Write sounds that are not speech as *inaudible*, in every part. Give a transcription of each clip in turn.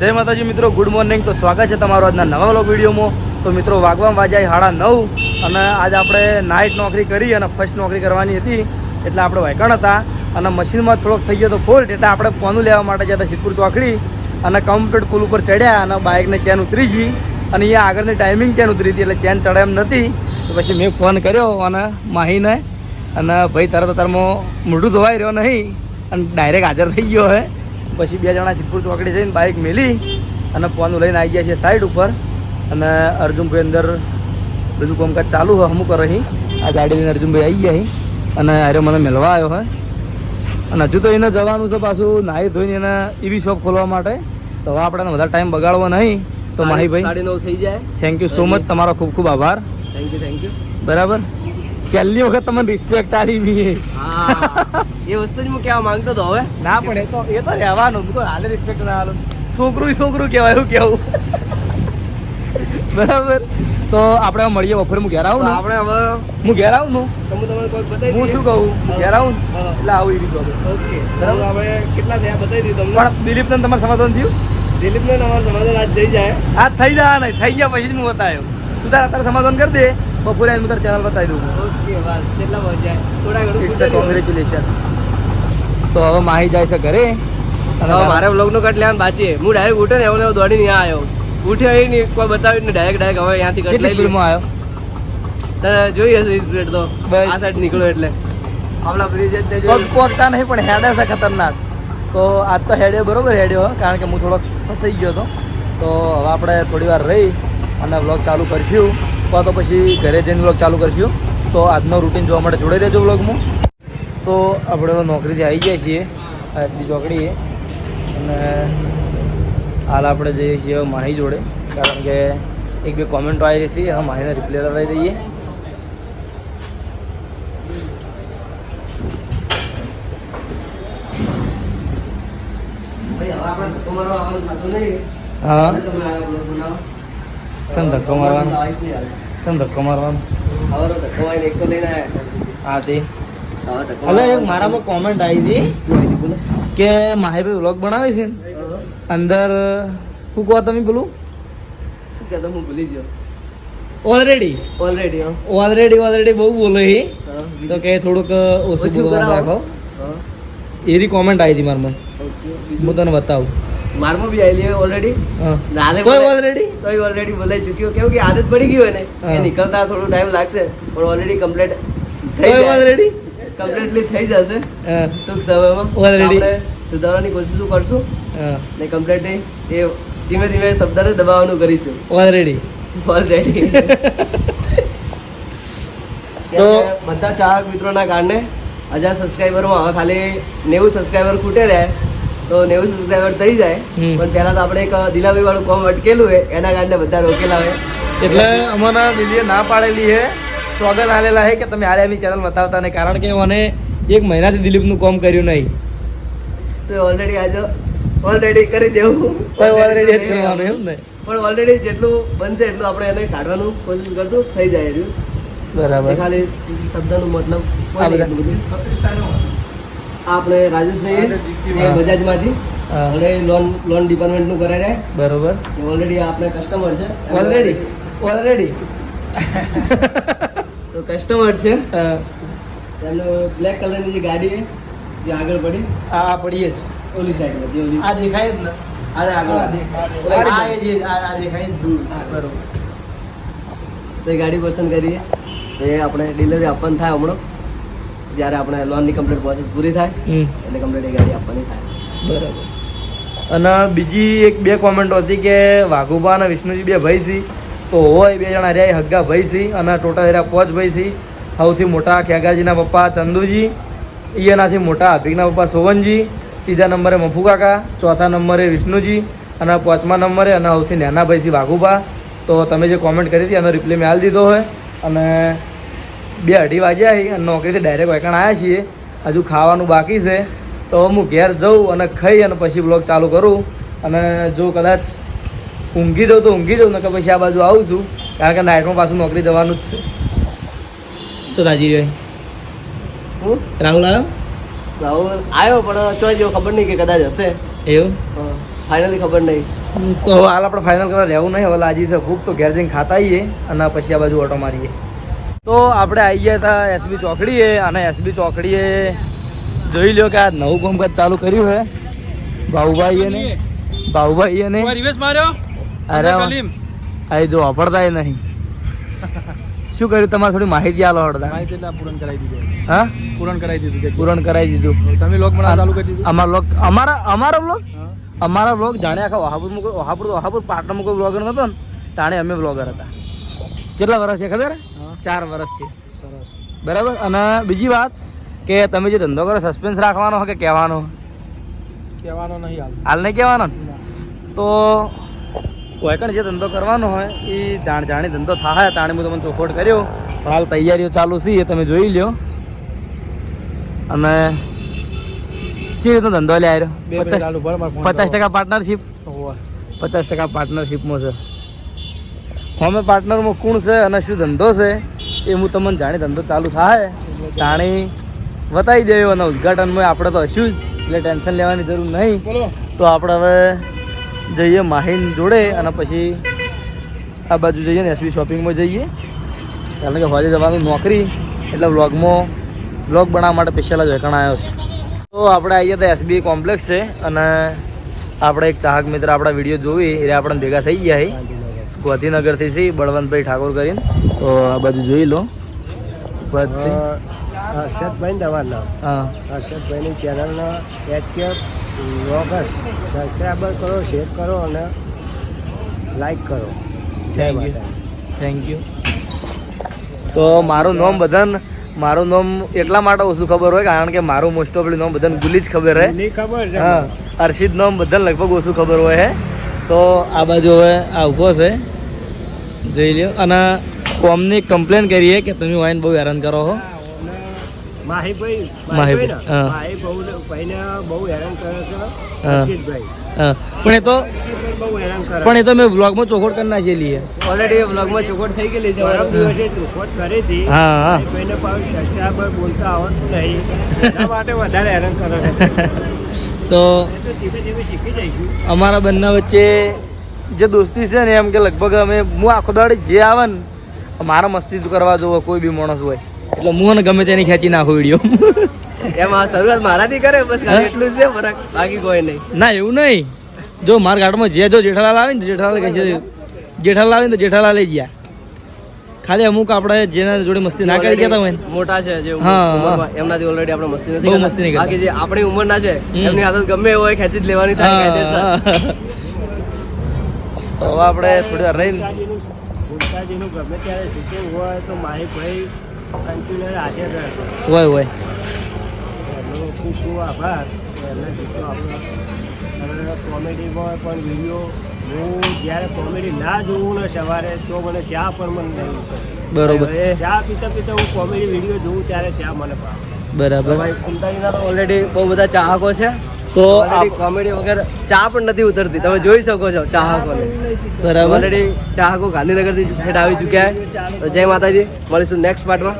જય માતાજી મિત્રો ગુડ મોર્નિંગ તો સ્વાગત છે તમારો આજના નવા વ્લોગ વિડીયોમાં. તો મિત્રો, વાગવામાં વાજાય સાડા નવ અને આજે આપણે નાઇટ નોકરી કરી અને ફર્સ્ટ નોકરી કરવાની હતી. એટલે આપણે વાયકણ હતા અને મશીનમાં થોડોક થઈ ગયો તો ફોલ્ટ એટલે આપણે ફોનું લેવા માટે જતા સિદ્ધપુર ચોકડી અને કમ્પ્લીટ પુલ ઉપર ચડ્યા અને બાઇકને ચેન ઉતરી ગઈ. અને અહીંયા આગળની ટાઈમિંગ ચેન ઉતરી હતી, એટલે ચેન ચડે એમ નથી. તો પછી મેં ફોન કર્યો અને માહીને અને ભાઈ તરત તારમાં મોઢું ધોવાઈ રહ્યો નહીં. અને ડાયરેક્ટ હાજર થઈ ગયો હે. પછી બે જણા સિદ્ધપુર ચોકડી જઈને બાઇક મેલી અને ફોન લઈને આવી ગયા છે સાઈડ ઉપર. અને અર્જુનભાઈ અંદર બધું કામકાજ ચાલુ હોય અમુક રહી આ ગાડી લઈને અર્જુનભાઈ આવી ગયા અહીં. અને અરે મને મળવા આવ્યો હોય. અને હજુ તો એને જવાનું છે પાછું નાહી ધોઈને એને એવી શોપ ખોલવા માટે. તો હવે આપણે વધારે ટાઈમ બગાડવો નહીં. તો માહીભાઈ સાડી નવ થઈ જાય. થેન્ક યુ સો મચ તમારો ખૂબ ખૂબ આભાર. થેન્ક યુ થેન્ક યુ બરાબર? પહેલી વખત તમને રિસ્પેક્ટ આલી મી એ. વસ્તુ જ હું કહેવા માંગતો હતો હવે. ના પણ એ તો એ તો રહેવાનું. બીકોઝ હાલે રિસ્પેક્ટ ના હાલો. છોકરું છોકરું કહેવાય એવું કેવું બરાબર? તો આપણે મળીએ બપોરે. હું ઘેર આવું ને? આપણે હવે હું ઘેર આવું ને તમે તમને કોઈ બતાવી હું શું કહું? હું ઘેર આવું ને? એટલે આવું એવી રીતે ઓકે. બરાબર. આપણે કેટલા થયા બતાવી દીધું તમને? પણ દિલીપને તમારે સમાધાન થયું? દિલીપને અમારું સમાધાન આજ થઈ જાય. આજ થઈ જાય નહીં. થઈ ગયા પછી જ હું બતાવ્યો. તું તારા અત્યારે સમાધાન કરી દે. બપોરે હું તારે ચેનલ બતાવી દઉં ઓકે બસ કેટલા પહોંચ્યા થોડા ઘણું ઇટ્સ અ કોંગ્રેચ્યુલેશન તો હવે માહી જાય છે ઘરે. અને હવે મારે બ્લોગનું કટ લેવાનું બાકી છે. હું ડાયરેક્ટ ઉઠે ને એવો દોડીને ત્યાં આવ્યો. ઉઠ્યો અહીં નહીં કોઈ બતાવ્યું ને ડાયરેક્ટ ડાયરેક્ટ હવે અહીંયાથી કટ લઈ લીધું. સ્પીડમાં આવ્યો? તારે જોઈ હશે સ્પીડ તો. બસ. આ સાઈડ નીકળ્યો એટલે. આપણા બ્રિજ જ તે પગ જોયું. પગતા નહીં પણ હેડે છે ખતરનાક. તો આજ તો હેડ્યો બરોબર હેડ્યો કારણ કે હું થોડોક ફસાઈ ગયો હતો. તો હવે આપણે થોડી વાર રહી અને વ્લોગ ચાલુ કરશું. અથવા તો પછી ઘરે જઈને વ્લોગ ચાલુ કરશું. તો આજનો રૂટીન જોવા માટે જોડાઈ રહેજો વ્લોગમાં તો આપણે નોકરીથી આવી ગયા છીએ આટલી ચોકડીએ. અને હાલ આપણે જઈએ છીએ માહી જોડે કારણ કે એક બે કોમેન્ટો આવી જશે એના માહીને રિપ્લાય લગાવી દઈએ. હા. ચમ ધક્કો મારવાનો ચમ ધક્કો મારવાનો. હા તે હવે એક. મારામાં કોમેન્ટ આવી હતી કે માહીભાઈ વ્લોગ બનાવે છે અંદર શું કહો તમે પેલું શું કહેતો હું ભૂલી ગયો ઓલરેડી ઓલરેડી ઓલરેડી ઓલરેડી બહુ બોલો એ તો કે થોડુંક ઓછું બોલવાનું. રાખો. એરી કોમેન્ટ આવી હતી મારામાં હું તને બતાવું મારમાં બી આવેલી ઓલરેડી નાલે કોઈ ઓલરેડી કોઈ ઓલરેડી બોલાઈ ચૂક્યો. કેમ કે આદત પડી ગઈ હોય ને એ નીકળતા થોડો ટાઈમ લાગશે પણ ઓલરેડી કમ્પ્લીટ થઈ જાય. already? કમ્પ્લીટલી થઈ જશે. ટૂંક સમયમાં ઓલરેડી આપણે સુધારવાની કોશિશ કરશું ને કમ્પ્લીટલી એ ધીમે ધીમે શબ્દને દબાવવાનું કરીશું. ઓલરેડી ઓલરેડી *laughs* તો- બધા ચાહક મિત્રોના કારણે હજાર સબસ્ક્રાઈબરમાં ખાલી નેવું સબસ્ક્રાઈબર ખૂટે રહે. તો નેવું સબસ્ક્રાઈબર થઈ જાય. પણ પહેલા તો આપણે એક દિલાભાઈ વાળું કોમ અટકેલું હોય એના કારણે બધા રોકેલા હોય એટલે અમારા દિલીએ ના પાડેલી છે. સ્વાગત આલેલા છે કે તમે આલે એમની ચેનલ બતાવતા નહીં. કારણ કે મને એક મહિનાથી દિલીપનું કોમ કર્યું નહીં. તો ઓલરેડી આજે ઓલરેડી કરી દેવું. ઓલરેડી કરવાનું એમ ને? પણ ઓલરેડી જેટલું બનશે એટલું આપણે એને કાઢવાનું કોશિશ કરશું. થઈ જાય બરાબર. ખાલી શબ્દનું મતલબ આપણે રાજેશભાઈ. બજાજમાંથી અને લોન લોન ડિપાર્ટમેન્ટનું કરે છે બરોબર. ઓલરેડી આપણે કસ્ટમર છે. ઓલરેડી ઓલરેડી તો કસ્ટમર છે. એમનો બ્લેક કલરની જે ગાડી જે આગળ પડી. આ પડીએ જ. ઓલી સાઈડમાં જે ઓલી. આ દેખાય જ ને આગળ. આ જે- આ આ દેખાય જ બરોબર. તો એ ગાડી પસંદ કરીએ તો એ આપણે ડિલિવરી આપવાનું થાય હમણાં. જ્યારે આપણે લોનની કમ્પ્લીટ પ્રોસેસ પૂરી થાય એટલે કમ્પ્લીટ એ ગાડી આપવાની થાય. બરાબર. અને બીજી એક બે કોમેન્ટો હતી કે વાઘુબા અને વિષ્ણુજી બે ભાઈ સી. તો હોય બે જણા રહ્યા હગ્ગા ભાઈ અને ટોટલ રહ્યા પોચ ભાઈ સી. સૌથી મોટા ખેગાજીના પપ્પા ચંદુજી એનાથી મોટા અભિકના પપ્પા સોવનજી ત્રીજા નંબરે મફુ કાકા ચોથા નંબરે વિષ્ણુજી અને પાંચમા નંબરે અને સૌથી નાના ભાઈ છે વાઘુબા તો તમે જે કોમેન્ટ કરી હતી એનો રિપ્લાય મેં હાલ દીધો હોય. અને બે અઢી વાગ્યા છે અને નોકરીથી ડાયરેક્ટ વેકણ આવ્યા છીએ. હજુ ખાવાનું બાકી છે. તો હું ઘેર જઉં અને ખાઈ અને પછી બ્લોગ ચાલુ કરું. અને જો કદાચ ઊંઘી જાઉં તો ઊંઘી જાઉં નકર પછી આ બાજુ આવું છું. કારણ કે નાઇટમાં પાછું નોકરી જવાનું જ છે. તો તાજી રહ્યો હું? રાહુલ આવ્યો રાહુલ આવ્યો પણ ચોઈ જેવો ખબર નહીં કે કદાચ હશે. એવું? ફાઇનલી ખબર નહીં. તો હાલ આપણે ફાઇનલ કરવા રહેવું નહીં. હવે લાજી છે ભૂખ તો ઘેર જઈને ખાતા આવીએ અને પછી આ બાજુ ઓટો મારીએ. તો આપણે આવી ગયા હતા એસબી ચોકડીએ અને એસબી ચોકડીએ જોઈ લ્યો કે આ નવું કામકાજ ચાલુ કર્યું છે. ભાઉભાઈએ ને ભાઉભાઈએ ને અરે આ જો વાપરતા નહીં. શું કર્યું? તમારે થોડી માહિતી આલો હડતા માહિતી પૂરણ કરાવી દીધું. હા? પૂરણ કરાવી દીધું પૂરણ કરાવી દીધું. તમે લોક મને ચાલુ કરી દીધું? અમારા લોક અમારા અમારો બ્લોગ અમારા બ્લોગ જાણે આખા વહાપુર વહાપુર વહાપુર પાટણમાં કોઈ બ્લોગર નતો ને તાણે અમે બ્લોગર હતા. કેટલા વર્ષ છે ખબર? ચાર વર્ષથી સરસ. બરાબર? અને બીજી વાત કે તમે જે ધંધો કરો સસ્પેન્સ રાખવાનો કે કહેવાનો? કહેવાનો નહીં હાલ. હાલ નહીં કહેવાનો? તો કોઈ પણ જે ધંધો કરવાનો હોય એ જાણ જાણી ધંધો થાય તાણે હું તમને ચોખોટ કર્યો. પણ હાલ તૈયારીઓ ચાલુ છે એ તમે જોઈ લ્યો. અને જે રીતનો ધંધો લે આવ્યો પચાસ. ટકા પાર્ટનરશિપ પચાસ ટકા પાર્ટનરશિપમાં છે. અમે પાર્ટનરમાં કોણ છે અને શું ધંધો છે એ હું તમને જાણી ધંધો ચાલુ થાય. જાણી બતાવી દેવું અને ઉદઘાટનમાં આપણે તો હશું જ એટલે ટેન્શન લેવાની જરૂર નહીં. તો આપણે હવે જઈએ માહિન જોડે અને પછી આ બાજુ જઈએ ને એસબી શોપિંગમાં જઈએ. કારણ કે હોજે જવાનું નોકરી એટલે વ્લોગમાં વ્લોગ બનાવવા માટે સ્પેશિયલ જ વેકણ આવ્યો છે. તો આપણે આવીએ તો એસબી કોમ્પ્લેક્સ છે અને આપણે એક ચાહક મિત્ર આપણા વીડિયો જોવી એટલે આપણે ભેગા થઈ ગયા ગોધીનગરથી છે બળવંતભાઈ ઠાકોર કરીને. તો આ બધું જોઈ લો. પછી હર્ષદભાઈ દવાના. હા. હર્ષદભાઈની ચેનલના એચકે વ્લોગર્સ સબસ્ક્રાઈબર કરો શેર કરો અને લાઈક કરો. થેન્ક યુ થેન્ક યુ તો મારું નામ બધાને મારું નામ એટલા માટે ઓછું ખબર હોય કારણ કે મારું મોસ્ટ ઓફલી નામ બધાને ગુલી જ ખબર હે ખબર છે. હા અર્ષિદ નામ બધાને લગભગ ઓછું ખબર હોય હે. તો આ બાજુ હવે આ ઊભો છે. જોઈ લ્યો. અને કોમની કમ્પ્લેન કરીએ કે તમે વાઇન બહુ હેરાન કરો છો. માહીભાઈ માહીભાઈ, માહીભાઈ ને? હા. માહી બહુ હેરાન કરે છે પણ એ તો બહુ હેરાન પણ એ તો મેં વ્લોગમાં ચોખોટ કરી નાખેલી છે. ઓલરેડી વ્લોગમાં ચોખવટ થઈ ગયેલી છે. પરમ દિવસે ચોખવટ કરી હતી. હા હા. પાછું સબસ્ક્રાઈબર બોલતા આવડતું નહીં. એના માટે વધારે હેરાન કરે છે. *laughs* તો ધીમે ધીમે શીખી જઈશું. અમારા બંને વચ્ચે જે દોસ્તી છે ને એમ કે લગભગ અમે હું આખો દાડે જે આવે ને મારા મસ્તી જ કરવા જોવો કોઈ બી માણસ હોય. એટલે હું ને ગમે તેની ખેંચી નાખો વીડિયો એમાં શરૂઆત મારાથી કરે બસ એટલું છે ફરક. બાકી કોઈ નહીં. ના એવું નહીં. જો મારા ગાડમાં જે જો જેઠાલાલ આવે ને જેઠાલાલ કહે છે જેઠાલાલ આવે ને તો જેઠાલાલ લઈ ગયા. ખાલી અમુક આપણે જેના જોડે મસ્તી ના કરી ગયા હોય મોટા છે જે હા, ઉંમરમાં, એમનાથી ઓલરેડી આપણે મસ્તી નથી બહુ મસ્તી નહીં બાકી જે આપણી ઉંમરના છે એમની આદત ગમે એવો હોય ખેંચી જ લેવાની થાય. હવે આપણે થોડી વાર રહીને ગમે ત્યારે હોય તો માહિત ભાઈ હોય હોય. ખૂબ ખૂબ આભાર. એમને જેટલો આપણો કોમેડીમાં પણ વીડિયો હું જ્યારે કોમેડી ના જોઉં ને સવારે તો મને ચા પણ મને નહીં. બરોબર. ચા પીતા પીતા હું કોમેડી વીડિયો જોઉં ત્યારે ચા મને ભાવે. બરાબર. કુંતાજીના તો ઓલરેડી બહુ બધા ચાહકો છે. તો કોમેડી વગર ચા પણ નથી ઉતરતી. તમે જોઈ શકો છો ચાહકોને. બરાબર. ઓલરેડી ચાહકો ગાંધીનગરથી હેઠ આવી ચૂક્યા તો જય માતાજી. મળીશું નેક્સ્ટ પાર્ટમાં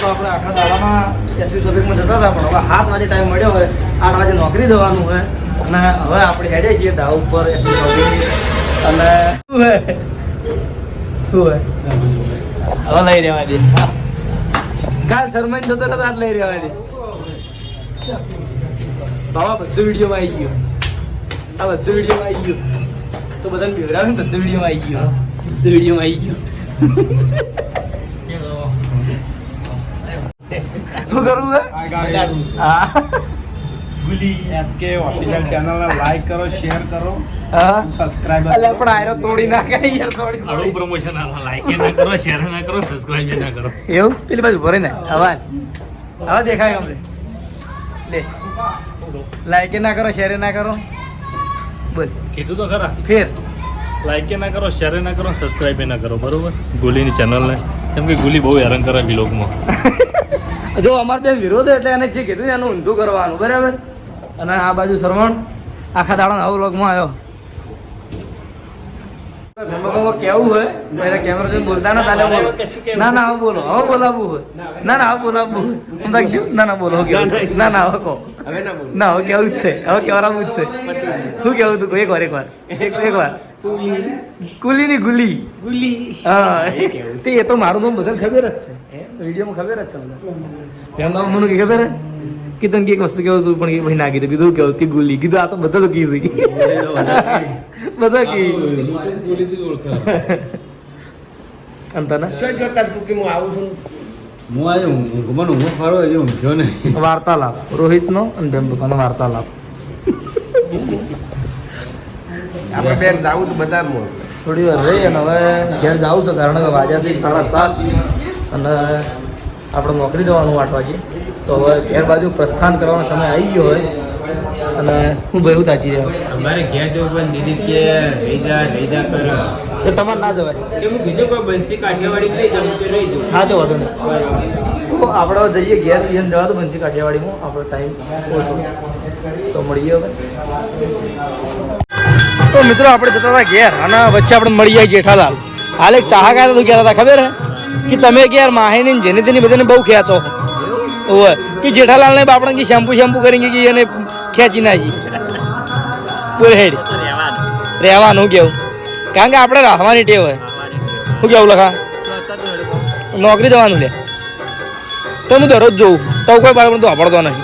તો આપણે આખા દાડામાં એસબી શોપિંગમાં જતા હતા પણ હવે સાત વાગે ટાઈમ મળ્યો હોય આઠ વાગે નોકરી જવાનું હોય અને હવે આપણે હેડે છીએ ધાવ ઉપર એસબી શોપિંગ અને શું હે? શું હે? હવે લઈ રહેવા દે કાલ શરમાઈ જતો હતા લઈ રહેવા દે બાબા બધું વિડીયોમાં આવી ગયું. આ બધું વિડીયોમાં આવી ગયું. તો બધાને બિવડાવે ને બધું વિડીયોમાં આવી ગયું. બધું વિડીયોમાં આવી ગયું. શું કરવું છે? હા. એચકે ઓફિશિયલ ચેનલને લાઈક કરો શેર કરો. સબસ્ક્રાઇબ અલ્યા પણ આયરો તોડી નાખે યાર થોડી આવું થોડી પ્રમોશન આમાં લાઈક ના કરો શેર ના કરો સબસ્ક્રાઇબ ના કરો. એવું? પેલી બાજુ ભરી ને. હવે હવે દેખાય અમને. લે. લાઈક ના કરો શેર ના કરો. બોલ. કીધું તો ખરા. ફેર. લાઈક ના કરો શેર ના કરો સબસ્ક્રાઇબ ના કરો બરોબર? ગુલીની ચેનલને કેમ કે ગુલી બહુ હેરાન કરે વિલોગમાં *laughs* જો અમારે બે વિરોધ એટલે એને જે કીધું એનું ઊંધું કરવાનું બરાબર? અને આ બાજુ શ્રવણ આખા દાડા નવો લોકમાં આવ્યો. ગમે કેવું હોય? મેરા કેમેરા જોઈને બોલતા ના તાલે બોલો. ના ના હવે બોલો. હવે બોલાવું હોય. ના ના હવે બોલાવું હોય. હું તો કીધું, ના ના બોલો ના ના હવે કહો. ના હવે કેવું જ છે. હવે કેવડાવવું જ છે. શું કેવું તું? એક વાર એક વાર. એક વાર. કુલી. ની ગુલી. ગુલી. હા. તે એ તો મારું નામ બધા ખબર જ છે. વિડીયોમાં ખબર જ છે બધા એમ નામ મને ખબર હે? કે તને એક વસ્તુ કેવું તું પણ કે ભાઈ ના કીધું. કીધું કેવું કે ગુલી. કીધું આ તો બધા તો કીધું બધા કી અંતના? હું આજે ઊંઘમાં ઊંઘો ફારો હજી ઊંઘ્યો નહીં. વાર્તાલાપ. રોહિતનો અને બેમ્બુકાનો વાર્તાલાપ. આપણે બેન જાવું તો બજારમાં થોડી વાર રહી અને હવે ઘેર જાવું છે કારણ કે વાજા છે સાડા સાત. અને આપણે નોકરી જવાનું આઠ વાગે. તો હવે ઘેર બાજુ પ્રસ્થાન કરવાનો સમય આવી ગયો હોય. અને હું બહુ તાજી રહ્યો અમારે ઘેર જવું પણ દીદી કે રહી જા રહી જા કર. તો તમારે ના જવાય. કે હું કીધું કોઈ બંસી કાઠિયાવાડી લઈ જાઉં કે રહી જાઉં હા તો વાંધો નહીં. તો આપણે જઈએ ઘેર એને જવા તો બંસી કાઠિયાવાડીમાં. આપણો ટાઈમ ઓછો તો મળીએ હવે. તો મિત્રો આપણે જતા હતા ઘેર અને વચ્ચે આપણે મળી જાય જેઠાલાલ. હાલ એક ચાહા કાતા તું કહેતા હતા ખબર હે? કે તમે કે યાર માહીની ને જેની તેની બધાને બહુ ખેંચો હોય કે જેઠાલાલને આપણે કે શેમ્પુ શેમ્પુ કરીને કે એને ખેંચી નાખી બોલ હેડ. રહેવાનું કેવું? કારણ કે આપણે રાખવાની ટેવ હોય. શું કેવું, લખા? નોકરી જવાનું લે. તો હું દરરોજ જોઉં. તો કોઈ બાળક તો આપડતો નહીં.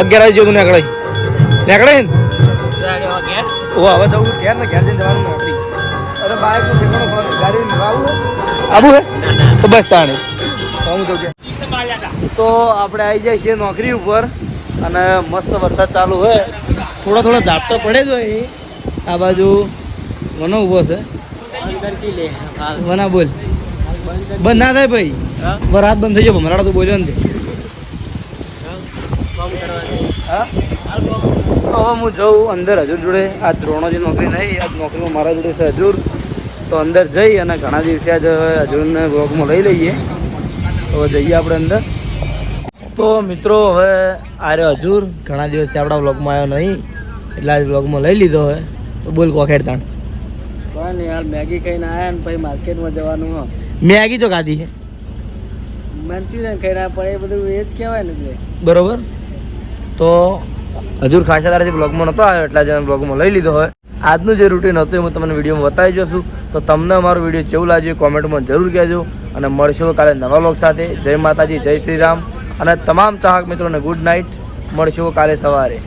અગિયાર વાગે જેવું નીકળે. નીકળે ને? ઓ હવે જવું ઘેર ને ઘેર જવાનું નોકરી. અરે બાઈક હે? તો બસ તાણે. હું તો આપણે આવી જાય છીએ નોકરી ઉપર. અને મસ્ત વરસાદ ચાલુ હોય. થોડો થોડો ઝાપટો પડે જ હોય આ બાજુ વનો ઊભો છે. વના બોલ. બંધ ના થાય ભાઈ. વરાત બંધ થઈ ગયો ભમરાડો તું બોલ્યો ને? હવે હું જઉં અંદર હજુર જોડે. આ દ્રોણો જે નોકરી નહીં આ નોકરીમાં મારા જોડે છે હજુર. તો અંદર જઈ અને ઘણા દિવસે આજે હજુરને બ્લોગમાં લઈ લઈએ. તો જઈએ આપણે અંદર. તો મિત્રો હવે આ હજુર ઘણા દિવસથી આપણા બ્લોગમાં આવ્યો નહીં એટલે આજ બ્લોગમાં લઈ લીધો હોય તો બોલ કોખેડ તાણ. પણ યાર મેગી ખાઈને આવ્યા ને પછી માર્કેટમાં જવાનું હો. મેગી જો ખાધી છે મંચુરિયન ખાઈને પણ એ બધું એ જ કહેવાય ને એટલે બરોબર? તો હજુર ખાસા તારાથી બ્લોગમાં નહોતો આવ્યો એટલે આજે બ્લોગમાં લઈ લીધો હોય આજનું જે રૂટીન હતું એ હું તમને વિડીયોમાં બતાવી જશું. તો તમને અમારો વીડિયો કેવું લાગ્યું કોમેન્ટમાં જરૂર કહેજો. અને મળશું કાલે નવા બ્લોગ સાથે. જય માતાજી જય શ્રી રામ. અને તમામ ચાહક મિત્રોને ગુડ નાઇટ. મળશું કાલે સવારે.